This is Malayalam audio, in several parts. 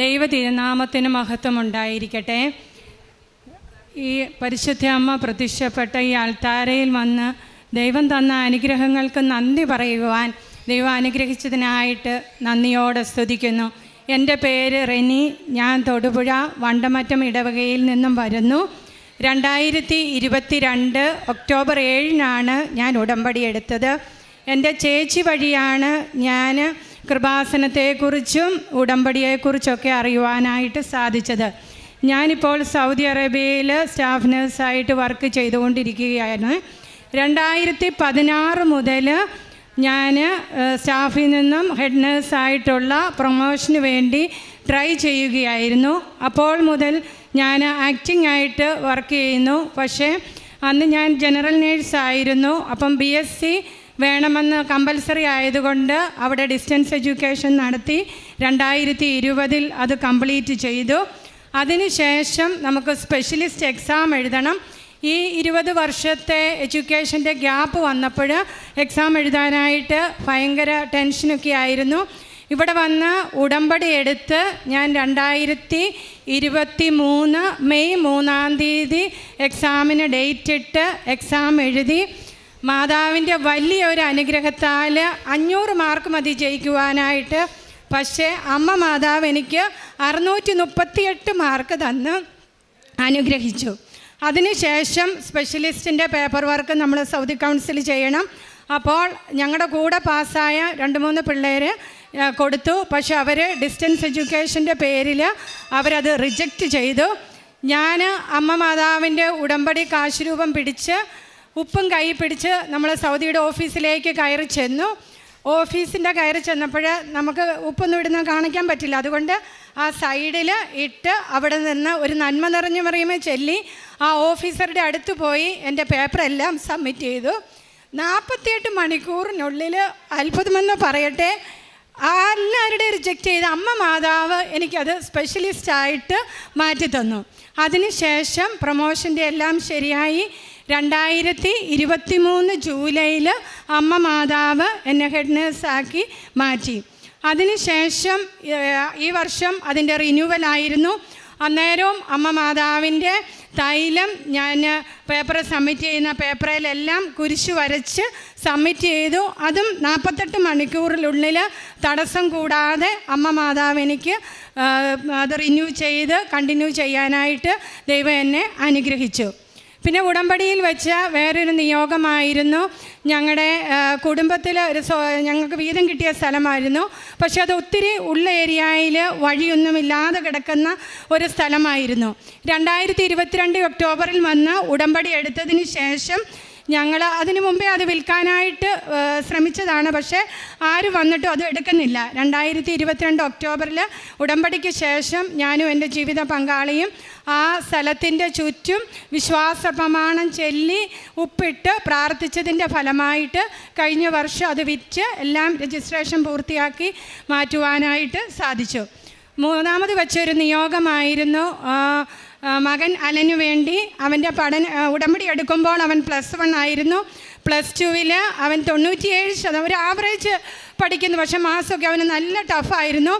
ദൈവ തിരുനാമത്തിന് മഹത്വം ഉണ്ടായിരിക്കട്ടെ ഈ പരിശുദ്ധ അമ്മ പ്രത്യക്ഷപ്പെട്ട ഈ അൾത്താരയിൽ വന്ന് ദൈവം തന്ന അനുഗ്രഹങ്ങൾക്ക് നന്ദി പറയുവാൻ ദൈവം അനുഗ്രഹിച്ചതിനായിട്ട് നന്ദിയോടെ സ്തുതിക്കുന്നു. എന്റെ പേര് റെനി ഞാൻ തൊടുപുഴ വണ്ടമറ്റം ഇടവകയിൽ നിന്നും വരുന്നു. രണ്ടായിരത്തി ഇരുപത്തി രണ്ട് ഒക്ടോബർ ഏഴിനാണ് ഞാൻ ഉടമ്പടി എടുത്തത്. എന്റെ ചേച്ചി വഴിയാണ് ഞാൻ കൃപാസനത്തെക്കുറിച്ചും ഉടമ്പടിയെക്കുറിച്ചൊക്കെ അറിയുവാനായിട്ട് സാധിച്ചത്. ഞാനിപ്പോൾ സൗദി അറേബ്യയിൽ സ്റ്റാഫ് നഴ്സായിട്ട് വർക്ക് ചെയ്തുകൊണ്ടിരിക്കുകയാണ്. രണ്ടായിരത്തി പതിനാറ് മുതൽ ഞാൻ സ്റ്റാഫിൽ നിന്നും ഹെഡ് നേഴ്സായിട്ടുള്ള പ്രൊമോഷന് വേണ്ടി ട്രൈ ചെയ്യുകയായിരുന്നു. അപ്പോൾ മുതൽ ഞാൻ ആക്ടിംഗ് ആയിട്ട് വർക്ക് ചെയ്യുന്നു. പക്ഷേ അന്ന് ഞാൻ ജനറൽ നേഴ്സായിരുന്നു. അപ്പം ബി എസ് സി വേണമെന്ന് കമ്പൽസറി ആയതുകൊണ്ട് അവിടെ ഡിസ്റ്റൻസ് എഡ്യൂക്കേഷൻ നടത്തി രണ്ടായിരത്തി ഇരുപതിൽ അത് കംപ്ലീറ്റ് ചെയ്തു. അതിനുശേഷം നമുക്ക് സ്പെഷ്യലിസ്റ്റ് എക്സാം എഴുതണം. ഈ ഇരുപത് വർഷത്തെ എഡ്യൂക്കേഷന്റെ ഗ്യാപ്പ് വന്നപ്പോൾ എക്സാം എഴുതാനായിട്ട് ഭയങ്കര ടെൻഷനൊക്കെ ആയിരുന്നു. ഇവിടെ വന്ന് ഉടമ്പടി എടുത്ത് ഞാൻ രണ്ടായിരത്തി ഇരുപത്തി മൂന്ന് മെയ് മൂന്നാം തീയതി എക്സാമിന് ഡേറ്റ് ഇട്ട് എക്സാം എഴുതി. മാതാവിന്റെ വലിയ ഒരു അനുഗ്രഹത്താൽ അഞ്ഞൂറ് മാർക്ക് മതി ജയിക്കുവാനായിട്ട്. പക്ഷേ അമ്മ മാതാവ് എനിക്ക് അറുന്നൂറ്റി മുപ്പത്തിയെട്ട് മാർക്ക് തന്ന് അനുഗ്രഹിച്ചു. അതിനുശേഷം സ്പെഷ്യലിസ്റ്റിന്റെ പേപ്പർ വർക്ക് നമ്മൾ സൗദി കൗൺസിൽ ചെയ്യണം. അപ്പോൾ ഞങ്ങളുടെ കൂടെ പാസ്സായ രണ്ട് മൂന്ന് പിള്ളേർ കൊടുത്തു. പക്ഷെ അവർ ഡിസ്റ്റൻസ് എഡ്യൂക്കേഷന്റെ പേരിൽ അവരത് റിജക്റ്റ് ചെയ്തു. ഞാൻ അമ്മ മാതാവിന്റെ ഉടമ്പടി കാശുരൂപം പിടിച്ച് ഉപ്പും കൈ പിടിച്ച് നമ്മൾ സൗദിയുടെ ഓഫീസിലേക്ക് കയറി ചെന്നു. ഓഫീസിന്റെ കയറി ചെന്നപ്പോൾ നമുക്ക് ഉപ്പൊന്നും ഇടുന്ന കാണിക്കാൻ പറ്റില്ല. അതുകൊണ്ട് ആ സൈഡിൽ ഇട്ട് അവിടെ നിന്ന് ഒരു നന്മ നിറഞ്ഞു പറയുമ്പോൾ ചെല്ലി ആ ഓഫീസറുടെ അടുത്ത് പോയി എന്റെ പേപ്പറെല്ലാം സബ്മിറ്റ് ചെയ്തു. നാൽപ്പത്തിയെട്ട് മണിക്കൂറിനുള്ളിൽ അത്ഭുതമെന്ന് പറയട്ടെ. എല്ലാവരുടെയും റിജക്റ്റ് ചെയ്ത അമ്മ മാതാവ് എനിക്കത് സ്പെഷ്യലിസ്റ്റായിട്ട് മാറ്റി തന്നു അതിനുശേഷം പ്രൊമോഷന്റെ എല്ലാം ശരിയായി. രണ്ടായിരത്തി ഇരുപത്തി മൂന്ന് ജൂലൈയിൽ അമ്മ മാതാവ് എന്നെ ഹെഡ് നേഴ്സാക്കി മാറ്റി. അതിനുശേഷം ഈ വർഷം അതിന്റെ റിന്യൂവലായിരുന്നു അന്നേരവും അമ്മ മാതാവിന്റെ തൈലം ഞാൻ പേപ്പർ സബ്മിറ്റ് ചെയ്യുന്ന പേപ്പറിലെല്ലാം കുരിശ് വരച്ച് സബ്മിറ്റ് ചെയ്തു. അതും നാൽപ്പത്തെട്ട് മണിക്കൂറിനുള്ളിൽ തടസ്സം കൂടാതെ അമ്മ മാതാവ് എനിക്ക് അത് റിന്യൂ ചെയ്ത് കണ്ടിന്യൂ ചെയ്യാനായിട്ട് ദൈവം എന്നെ അനുഗ്രഹിച്ചു. പിന്നെ ഉടമ്പടിയിൽ വെച്ച വേറൊരു നിയോഗമായിരുന്നു ഞങ്ങളുടെ കുടുംബത്തിൽ ഒരു ഞങ്ങൾക്ക് വീതം കിട്ടിയ സ്ഥലമായിരുന്നു. പക്ഷെ അത് ഒത്തിരി ഉള്ള ഏരിയയിൽ വഴിയൊന്നുമില്ലാതെ കിടക്കുന്ന ഒരു സ്ഥലമായിരുന്നു. രണ്ടായിരത്തി ഇരുപത്തിരണ്ട് ഒക്ടോബറിൽ വന്ന് ഉടമ്പടി എടുത്തതിന് ശേഷം ഞങ്ങൾ അതിനു മുമ്പേ അത് വിൽക്കാനായിട്ട് ശ്രമിച്ചതാണ്. പക്ഷേ ആരും വന്നിട്ടും അത് എടുക്കുന്നില്ല. രണ്ടായിരത്തി ഇരുപത്തിരണ്ട് ഒക്ടോബറിൽ ഉടമ്പടിക്ക് ശേഷം ഞാനും എന്റെ ജീവിത പങ്കാളിയും ആ സ്ഥലത്തിന്റെ ചുറ്റും വിശ്വാസ പ്രമാണം ചൊല്ലി ഉപ്പിട്ട് പ്രാർത്ഥിച്ചതിന്റെ ഫലമായിട്ട് കഴിഞ്ഞ വർഷം അത് വിറ്റ് എല്ലാം രജിസ്ട്രേഷൻ പൂർത്തിയാക്കി മാറ്റുവാനായിട്ട് സാധിച്ചു. മൂന്നാമത് വെച്ചൊരു നിയോഗമായിരുന്നു മകൻ അലനു വേണ്ടി അവന്റെ പഠന ഉടമ്പടി എടുക്കുമ്പോൾ അവൻ പ്ലസ് വൺ ആയിരുന്നു. പ്ലസ് ടുവിൽ അവൻ തൊണ്ണൂറ്റിയേഴ് ശതമാനം ഒരു ആവറേജ് പഠിക്കുന്നു. പക്ഷേ മാസമൊക്കെ അവന് നല്ല ടഫായിരുന്നു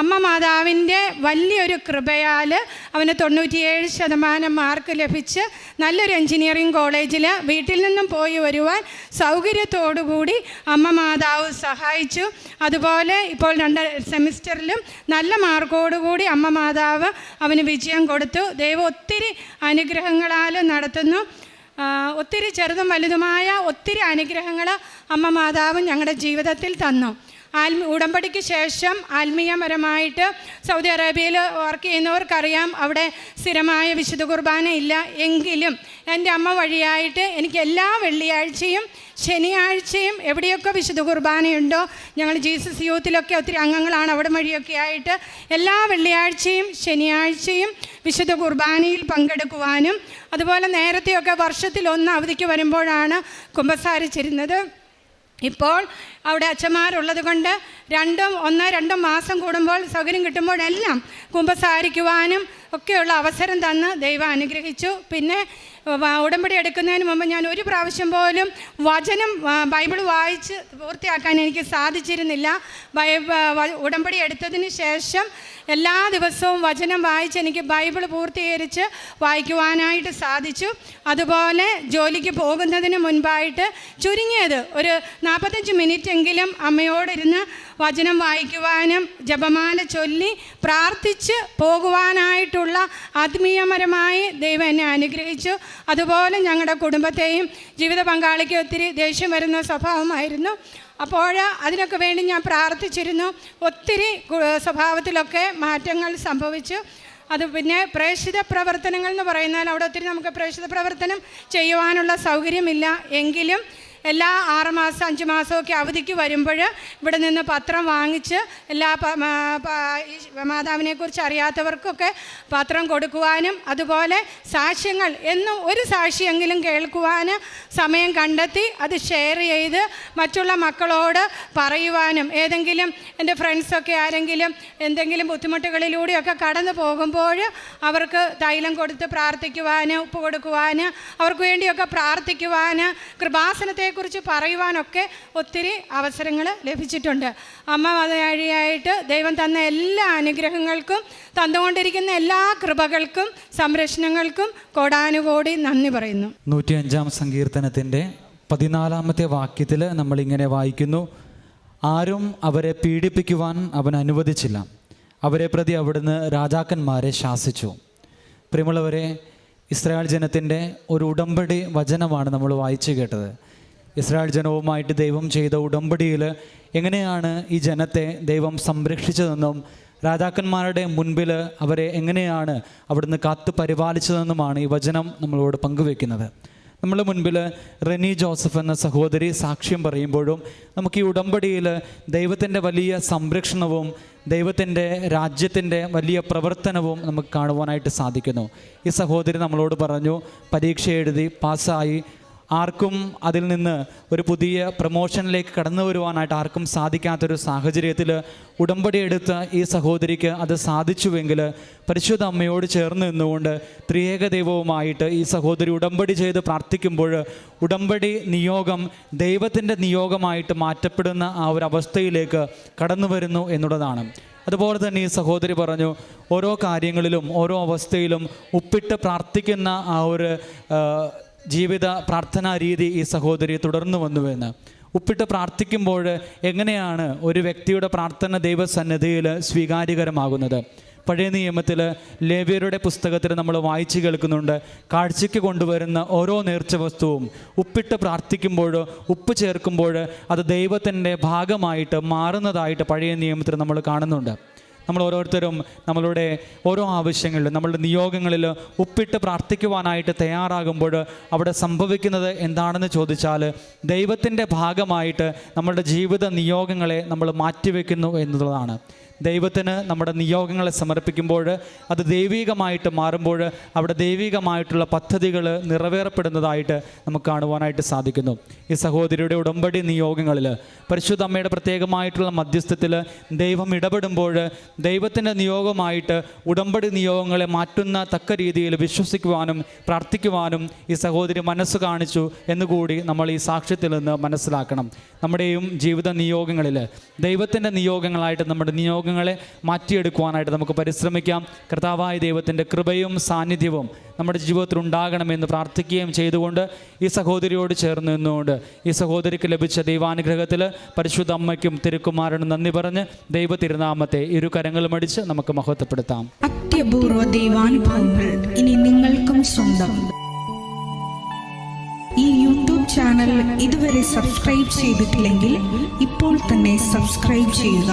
അമ്മ മാതാവിന്റെ വലിയൊരു കൃപയാൽ അവന് തൊണ്ണൂറ്റിയേഴ് ശതമാനം മാർക്ക് ലഭിച്ച് നല്ലൊരു എൻജിനീയറിംഗ് കോളേജിൽ വീട്ടിൽ നിന്നും പോയി വരുവാൻ സൗകര്യത്തോടുകൂടി അമ്മ മാതാവ് സഹായിച്ചു. അതുപോലെ ഇപ്പോൾ രണ്ട് സെമിസ്റ്ററിലും നല്ല മാർക്കോടുകൂടി അമ്മ മാതാവ് അവന് വിജയം കൊടുത്തു. ദൈവം ഒത്തിരി അനുഗ്രഹങ്ങളാൽ നടത്തുന്നു. ഒത്തിരി ചെറുതും വലുതുമായ ഒത്തിരി അനുഗ്രഹങ്ങൾ അമ്മ മാതാവ് ഞങ്ങളുടെ ജീവിതത്തിൽ തന്നു. ആത്മ ഉടമ്പടിക്ക് ശേഷം ആത്മീയപരമായിട്ട് സൗദി അറേബ്യയിൽ വർക്ക് ചെയ്യുന്നവർക്കറിയാം. അവിടെ സ്ഥിരമായ വിശുദ്ധ കുർബാന ഇല്ല. എങ്കിലും എന്റെ അമ്മ വഴിയായിട്ട് എനിക്ക് എല്ലാ വെള്ളിയാഴ്ചയും ശനിയാഴ്ചയും എവിടെയൊക്കെ വിശുദ്ധ കുർബാനയുണ്ടോ ഞങ്ങൾ ജീസസ് യൂത്തിലൊക്കെ ഒത്തിരി അംഗങ്ങളാണ്. അവിടെ വഴിയൊക്കെ ആയിട്ട് എല്ലാ വെള്ളിയാഴ്ചയും ശനിയാഴ്ചയും വിശുദ്ധ കുർബാനയിൽ പങ്കെടുക്കുവാനും അതുപോലെ നേരത്തെയൊക്കെ വർഷത്തിൽ ഒന്ന് അവധിക്ക് വരുമ്പോഴാണ് കുമ്പസാരിച്ചിരുന്നത്. ഇപ്പോൾ അവിടെ അച്ഛന്മാരുള്ളത് കൊണ്ട് രണ്ടും ഒന്ന് രണ്ടും മാസം കൂടുമ്പോൾ സൗകര്യം കിട്ടുമ്പോഴെല്ലാം കുമ്പസാരിക്കുവാനും ഒക്കെയുള്ള അവസരം തന്ന് ദൈവം അനുഗ്രഹിച്ചു. പിന്നെ ഉടമ്പടി എടുക്കുന്നതിന് മുമ്പ് ഞാൻ ഒരു പ്രാവശ്യം പോലും വചനം ബൈബിൾ വായിച്ച് പൂർത്തിയാക്കാൻ എനിക്ക് സാധിച്ചിരുന്നില്ല. ഉടമ്പടി എടുത്തതിന് ശേഷം എല്ലാ ദിവസവും വചനം വായിച്ച് എനിക്ക് ബൈബിൾ പൂർത്തീകരിച്ച് വായിക്കുവാനായിട്ട് സാധിച്ചു. അതുപോലെ ജോലിക്ക് പോകുന്നതിന് മുൻപായിട്ട് ചുരുങ്ങിയത് ഒരു നാൽപ്പത്തഞ്ച് മിനിറ്റ് എങ്കിലും അമ്മയോടിരുന്ന് വചനം വായിക്കുവാനും ജപമാല ചൊല്ലി പ്രാർത്ഥിച്ച് പോകുവാനായിട്ടുള്ള ആത്മീയപരമായി ദൈവം എന്നെ അനുഗ്രഹിച്ചു. അതുപോലെ ഞങ്ങളുടെ കുടുംബത്തെയും ജീവിത പങ്കാളിക്ക് ഒത്തിരി ദേഷ്യം വരുന്ന സ്വഭാവമായിരുന്നു. അപ്പോൾ അതിനൊക്കെ വേണ്ടി ഞാൻ പ്രാർത്ഥിച്ചിരുന്നു. ഒത്തിരി സ്വഭാവത്തിലൊക്കെ മാറ്റങ്ങൾ സംഭവിച്ചു. അത് പിന്നെ പ്രേക്ഷിത പ്രവർത്തനങ്ങൾ എന്ന് പറയുന്നാൽ അവിടെ ഒത്തിരി നമുക്ക് പ്രേക്ഷിത പ്രവർത്തനം ചെയ്യുവാനുള്ള സൗകര്യമില്ല. എങ്കിലും എല്ലാ ആറ് മാസം അഞ്ച് മാസമൊക്കെ അവധിക്ക് വരുമ്പോൾ ഇവിടെ നിന്ന് പത്രം വാങ്ങിച്ച് എല്ലാ മാതാവിനെക്കുറിച്ച് അറിയാത്തവർക്കൊക്കെ പത്രം കൊടുക്കുവാനും അതുപോലെ സാക്ഷ്യങ്ങൾ എന്നും ഒരു സാക്ഷിയെങ്കിലും കേൾക്കുവാൻ സമയം കണ്ടെത്തി അത് ഷെയർ ചെയ്ത് മറ്റുള്ള മക്കളോട് പറയുവാനും ഏതെങ്കിലും എന്റെ ഫ്രണ്ട്സൊക്കെ ആരെങ്കിലും എന്തെങ്കിലും ബുദ്ധിമുട്ടുകളിലൂടെയൊക്കെ കടന്നു പോകുമ്പോൾ അവർക്ക് തൈലം കൊടുത്ത് പ്രാർത്ഥിക്കുവാൻ ഉപ്പ് കൊടുക്കുവാൻ അവർക്ക് വേണ്ടിയൊക്കെ പ്രാർത്ഥിക്കുവാൻ കൃപാസനത്തെക്കുറിച്ച് പറയുവാനൊക്കെ ഒത്തിരി അവസരങ്ങൾ ലഭിച്ചിട്ടുണ്ട്. അമ്മ വഴിയായിട്ട് ദൈവം തന്ന എല്ലാ അനുഗ്രഹങ്ങൾക്കും തന്നുകൊണ്ടിരിക്കുന്ന എല്ലാ കൃപകൾക്കും സംരക്ഷണങ്ങൾക്കും കോടാനുകോടി നന്ദി പറയുന്നു. നൂറ്റിയഞ്ചാം സങ്കീർത്തനത്തിന്റെ പതിനാലാമത്തെ വാക്യത്തിൽ നമ്മളിങ്ങനെ വായിക്കുന്നു. ആരും അവരെ പീഡിപ്പിക്കുവാൻ അവൻ അനുവദിച്ചില്ല. അവരെ പ്രതി അവിടുന്ന് രാജാക്കന്മാരെ ശാസിച്ചു. പ്രിയമുള്ളവരെ ഇസ്രായേൽ ജനത്തിന്റെ ഒരു ഉടമ്പടി വചനമാണ് നമ്മൾ വായിച്ചു കേട്ടത്. ഇസ്രായേൽ ജനവുമായിട്ട് ദൈവം ചെയ്ത ഉടമ്പടിയിൽ എങ്ങനെയാണ് ഈ ജനത്തെ ദൈവം സംരക്ഷിച്ചതെന്നും രാജാക്കന്മാരുടെ മുൻപിൽ അവരെ എങ്ങനെയാണ് അവിടുന്ന് കാത്തു പരിപാലിച്ചതെന്നുമാണ് ഈ വചനം നമ്മളോട് പങ്കുവെക്കുന്നത് നമ്മുടെ മുൻപിൽ റെനി ജോസഫ് എന്ന സഹോദരി സാക്ഷ്യം പറയുമ്പോഴും നമുക്ക് ഈ ഉടമ്പടിയിൽ ദൈവത്തിന്റെ വലിയ സംരക്ഷണവും ദൈവത്തിന്റെ രാജ്യത്തിന്റെ വലിയ പ്രവർത്തനവും നമുക്ക് കാണുവാനായിട്ട് സാധിക്കുന്നു. ഈ സഹോദരി നമ്മളോട് പറഞ്ഞു പരീക്ഷ എഴുതി പാസ്സായി ആർക്കും അതിൽ നിന്ന് ഒരു പുതിയ പ്രമോഷനിലേക്ക് കടന്നു വരുവാനായിട്ട് ആർക്കും സാധിക്കാത്തൊരു സാഹചര്യത്തിൽ ഉടമ്പടി എടുത്ത ഈ സഹോദരിക്ക് അത് സാധിച്ചുവെങ്കിൽ പരിശുദ്ധ അമ്മയോട് ചേർന്ന് നിന്നുകൊണ്ട് ത്രിയേക ദൈവവുമായിട്ട് ഈ സഹോദരി ഉടമ്പടി ചെയ്ത് പ്രാർത്ഥിക്കുമ്പോൾ ഉടമ്പടി നിയോഗം ദൈവത്തിന്റെ നിയോഗമായിട്ട് മാറ്റപ്പെടുന്ന ആ ഒരു അവസ്ഥയിലേക്ക് കടന്നു വരുന്നു എന്നുള്ളതാണ്. അതുപോലെ തന്നെ ഈ സഹോദരി പറഞ്ഞു ഓരോ കാര്യങ്ങളിലും ഓരോ അവസ്ഥയിലും ഉപ്പിട്ട് പ്രാർത്ഥിക്കുന്ന ആ ഒരു ജീവിത പ്രാർത്ഥനാ രീതി ഈ സഹോദരി തുടർന്നു വന്നുവെന്ന്. ഉപ്പിട്ട് പ്രാർത്ഥിക്കുമ്പോൾ എങ്ങനെയാണ് ഒരു വ്യക്തിയുടെ പ്രാർത്ഥന ദൈവസന്നിധിയിൽ സ്വീകാര്യകരമാകുന്നത്? പഴയ നിയമത്തിൽ ലേവ്യരുടെ പുസ്തകത്തിൽ നമ്മൾ വായിച്ചു കേൾക്കുന്നുണ്ട്. കാഴ്ചയ്ക്ക് കൊണ്ടുവരുന്ന ഓരോ നേർച്ച വസ്തുവും ഉപ്പിട്ട് പ്രാർത്ഥിക്കുമ്പോൾ ഉപ്പ് ചേർക്കുമ്പോൾ അത് ദൈവത്തിന്റെ ഭാഗമായിട്ട് മാറുന്നതായിട്ട് പഴയ നിയമത്തിൽ നമ്മൾ കാണുന്നുണ്ട്. നമ്മൾ ഓരോരുത്തരും നമ്മളുടെ ഓരോ ആവശ്യങ്ങളിലും നമ്മളുടെ നിയോഗങ്ങളിൽ ഉപ്പിട്ട് പ്രാർത്ഥിക്കുവാനായിട്ട് തയ്യാറാകുമ്പോൾ അവിടെ സംഭവിക്കുന്നത് എന്താണെന്ന് ചോദിച്ചാൽ ദൈവത്തിന്റെ ഭാഗമായിട്ട് നമ്മളുടെ ജീവിത നിയോഗങ്ങളെ നമ്മൾ മാറ്റിവെക്കുന്നു എന്നുള്ളതാണ്. ദൈവത്തിന് നമ്മുടെ നിയോഗങ്ങളെ സമർപ്പിക്കുമ്പോൾ അത് ദൈവികമായിട്ട് മാറുമ്പോൾ അവിടെ ദൈവികമായിട്ടുള്ള പദ്ധതികൾ നിറവേറപ്പെടുന്നതായിട്ട് നമുക്ക് കാണുവാനായിട്ട് സാധിക്കുന്നു. ഈ സഹോദരിയുടെ ഉടമ്പടി നിയോഗങ്ങളിൽ പരിശുദ്ധ അമ്മയുടെ പ്രത്യേകമായിട്ടുള്ള മധ്യസ്ഥത്തിൽ ദൈവം ഇടപെടുമ്പോൾ ദൈവത്തിന്റെ നിയോഗമായിട്ട് ഉടമ്പടി നിയോഗങ്ങളെ മാറ്റുന്ന തക്ക രീതിയിൽ വിശ്വസിക്കുവാനും പ്രാർത്ഥിക്കുവാനും ഈ സഹോദരി മനസ്സ് കാണിച്ചു എന്നുകൂടി നമ്മൾ ഈ സാക്ഷ്യത്തിൽ നിന്ന് മനസ്സിലാക്കണം. നമ്മുടെയും ജീവിത നിയോഗങ്ങളിൽ ദൈവത്തിന്റെ നിയോഗങ്ങളായിട്ട് നമ്മുടെ നിയോഗങ്ങളെ മാറ്റിയെടുക്കുവാനായിട്ട് നമുക്ക് പരിശ്രമിക്കാം. കർത്താവായ ദൈവത്തിന്റെ കൃപയും സാന്നിധ്യവും നമ്മുടെ ജീവിതത്തിൽ ഉണ്ടാകണമെന്ന് പ്രാർത്ഥിക്കുകയും ചെയ്തുകൊണ്ട് ഈ സഹോദരിയോട് ചേർന്ന് നിന്നുകൊണ്ട് ഈ സഹോദരിക്ക് ലഭിച്ച ദൈവാനുഗ്രഹത്തിൽ പരിശുദ്ധ അമ്മയ്ക്കും തിരുക്കുമാരനും നന്ദി പറഞ്ഞ് ദൈവ തിരുനാമത്തെ ഇരു കരങ്ങളും അടിച്ച് നമുക്ക് മഹത്വപ്പെടുത്താം. അത്യപൂർവ ദൈവാനുഭവങ്ങൾ ഇനി നിങ്ങൾക്കും സ്വന്തം. ഈ യൂട്യൂബ് ചാനൽ ഇതുവരെ സബ്സ്ക്രൈബ് ചെയ്തിട്ടില്ലെങ്കിൽ ഇപ്പോൾ തന്നെ സബ്സ്ക്രൈബ് ചെയ്യുക.